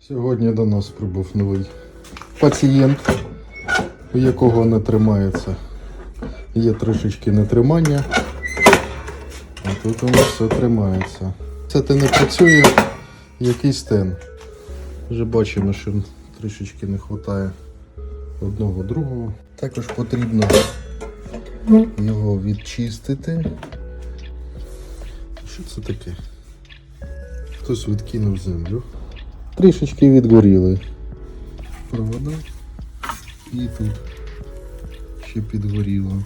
Сьогодні до нас прибув новий пацієнт, у якого не тримається. Є трішечки нетримання, а тут нас все тримається. Це те не працює, який стен. Вже бачимо, що трішечки не вистачає одного другого. Також потрібно його відчистити. Що це таке? Хтось відкинув землю. Трішечки відгоріли провода. І тут ще підгоріло.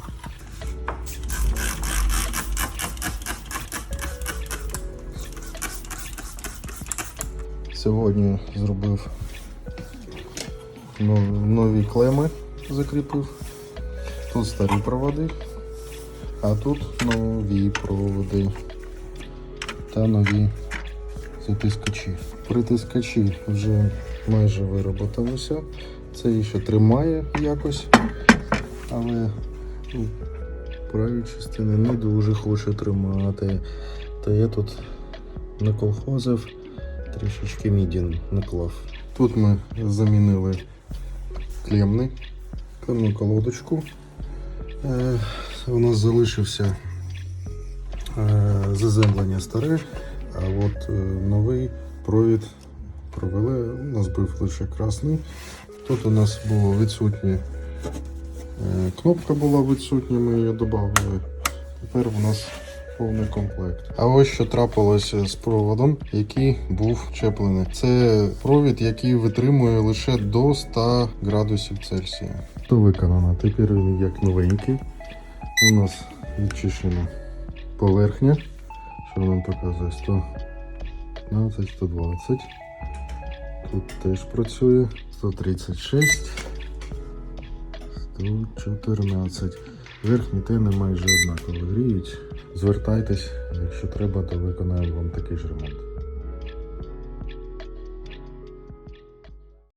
Сьогодні зробив нові клеми, закріпив. Тут старі проводи, а тут нові проводи та нові затискачі. Притискачі вже майже вироботалися. Це ще тримає якось, але ну, праві частини не дуже хоче тримати. То я тут наколхозив, трішечки мідін наклав. Тут ми замінили клемний, клемну колодочку. Е, у нас залишився е, заземлення старе, а от е, новий провід провели, у нас був лише красний. Тут у нас було відсутнє, е, кнопка була відсутня, ми її додали. Тепер у нас повний комплект. А ось що трапилося з проводом, який був чеплений. Це провід, який витримує лише до 100 градусів Цельсія. То виконано. Тепер він як новенький. У нас відчищена поверхня. Що нам показує? 115, 120. Тут теж працює 136, 114. Верхні тени майже однаково гріють. Звертайтесь, якщо треба, то виконаємо вам такий ж ремонт.